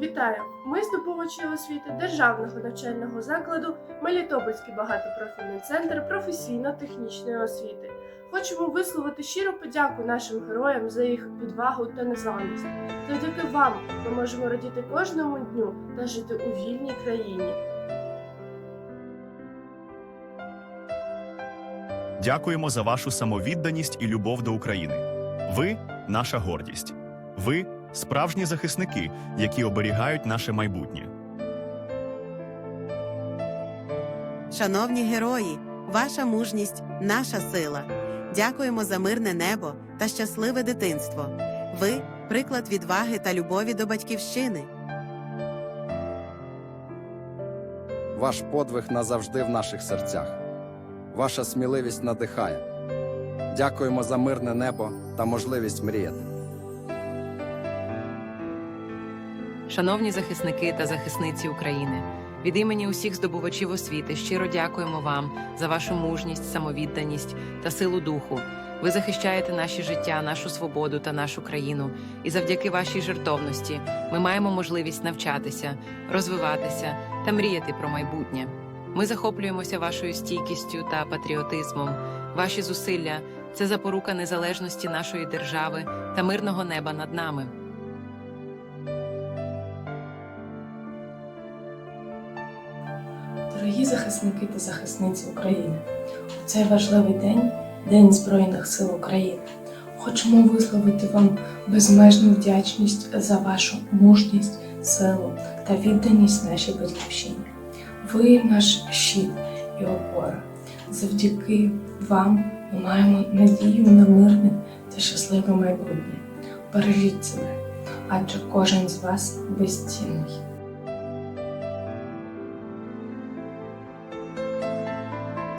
Вітаю! Ми здобувачі освіти Державного навчального закладу Мелітопольський багатопрофільний центр професійно-технічної освіти. Хочемо висловити щиру подяку нашим героям за їх відвагу та незламність. Завдяки вам ми можемо радіти кожному дню та жити у вільній країні. Дякуємо за вашу самовідданість і любов до України. Ви наша гордість. Ви справжні захисники, які оберігають наше майбутнє. Шановні герої, ваша мужність наша сила. Дякуємо за мирне небо та щасливе дитинство. Ви приклад відваги та любові до батьківщини. Ваш подвиг назавжди в наших серцях. Ваша сміливість надихає. Дякуємо за мирне небо та можливість мріяти. Шановні захисники та захисниці України, від імені усіх здобувачів освіти щиро дякуємо вам за вашу мужність, самовідданість та силу духу. Ви захищаєте наші життя, нашу свободу та нашу країну. І завдяки вашій жертовності ми маємо можливість навчатися, розвиватися та мріяти про майбутнє. Ми захоплюємося вашою стійкістю та патріотизмом. Ваші зусилля це запорука незалежності нашої держави та мирного неба над нами. Дорогі захисники та захисниці України, у цей важливий день, День Збройних сил України, хочемо висловити вам безмежну вдячність за вашу мужність, силу та відданість нашій батьківщині. Ви наш щит і опора. Завдяки вам ми маємо надію на мирне та щасливе майбутнє. Бережіть себе, адже кожен з вас безцінний.